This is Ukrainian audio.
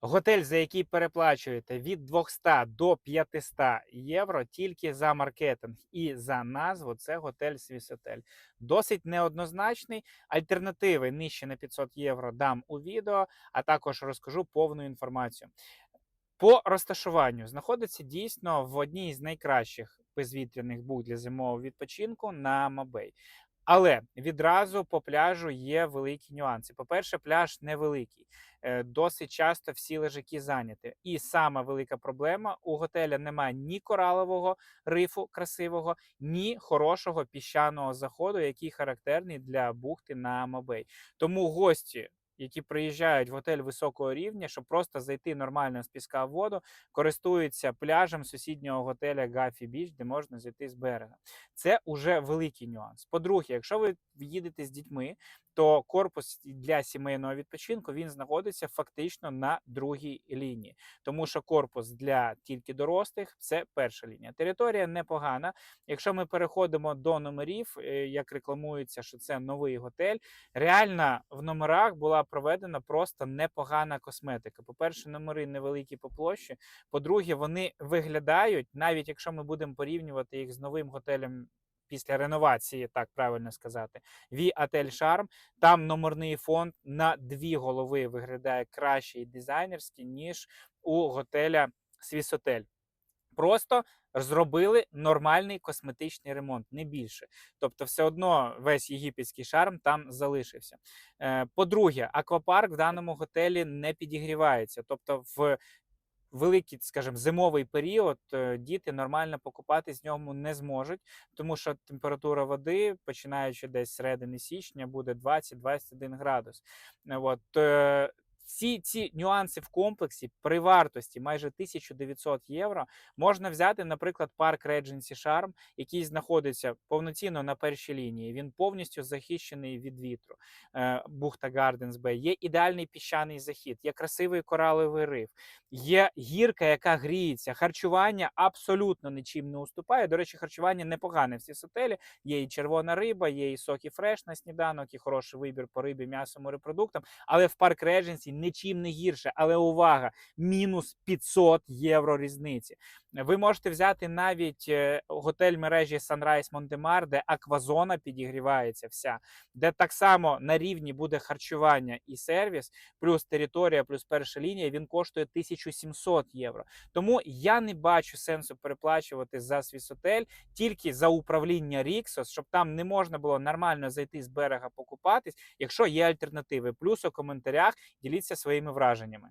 Готель, за який переплачуєте від 200 до 500 євро тільки за маркетинг і за назву, це готель Свісотель. Досить неоднозначний. Альтернативи нижче на 500 євро дам у відео, а також розкажу повну інформацію. По розташуванню знаходиться дійсно в одній з найкращих безвітряних бух для зимового відпочинку на Мабей. Але відразу по пляжу є великі нюанси. По-перше, пляж невеликий, е, досить часто всі лежаки зайняті. І сама велика проблема: у готеля немає ні коралового рифу красивого, ні хорошого піщаного заходу, який характерний для бухти на Мабей. Тому гості. Які приїжджають в готель високого рівня, щоб просто зайти нормально з піска в воду, користуються пляжем сусіднього готеля Гафі Біч, де можна зайти з берега. Це уже великий нюанс. По-друге, якщо ви їдете з дітьми, то корпус для сімейного відпочинку він знаходиться фактично на другій лінії, тому що корпус для тільки дорослих це перша лінія. Територія непогана. Якщо ми переходимо до номерів, е, як рекламується, що це новий готель, реально в номерах була проведена просто непогана косметика. По-перше, номери невеликі по площі. По-друге, вони виглядають, навіть якщо ми будемо порівнювати їх з новим готелем. Після реновації, так правильно сказати, Ві Отель Шарм. Там номерний фонд на дві голови виглядає краще і дизайнерський, ніж у готеля Свісотель. Просто зробили нормальний косметичний ремонт, не більше. Тобто, все одно весь єгипетський шарм там залишився. Е, По-друге, аквапарк в даному готелі не підігрівається. Тобто, в великий, скажімо, зимовий період е, діти нормально покупати з ньому не зможуть, тому що температура води, починаючи десь середини січня, буде 20-21 градус. От, е, всі ці нюанси в комплексі при вартості майже 1900 євро можна взяти, наприклад, парк Regency Charm, який знаходиться повноцінно на першій лінії. Він повністю захищений від вітру. Е, Бухта Gardens Bay. Є ідеальний піщаний захід, є красивий кораловий риф, є гірка, яка гріється. Харчування абсолютно нічим не уступає. До речі, харчування непогане в цій сотелі. Є і червона риба, є і соки фреш на сніданок, і хороший вибір по рибі, м'ясу, морепродуктам. Але в парк Редженсі нічим не гірше. Але увага! Мінус 500 євро різниці. Ви можете взяти навіть е, готель мережі Sunrise Montemar, де аквазона підігрівається вся, де так само на рівні буде харчування і сервіс, плюс територія, плюс перша лінія. Він коштує 1700 євро. Тому я не бачу сенсу переплачувати за свісотель тільки за управління Ріксос, щоб там не можна було нормально зайти з берега покупатись, якщо є альтернативи. Плюс у коментарях діліться своїми враженнями.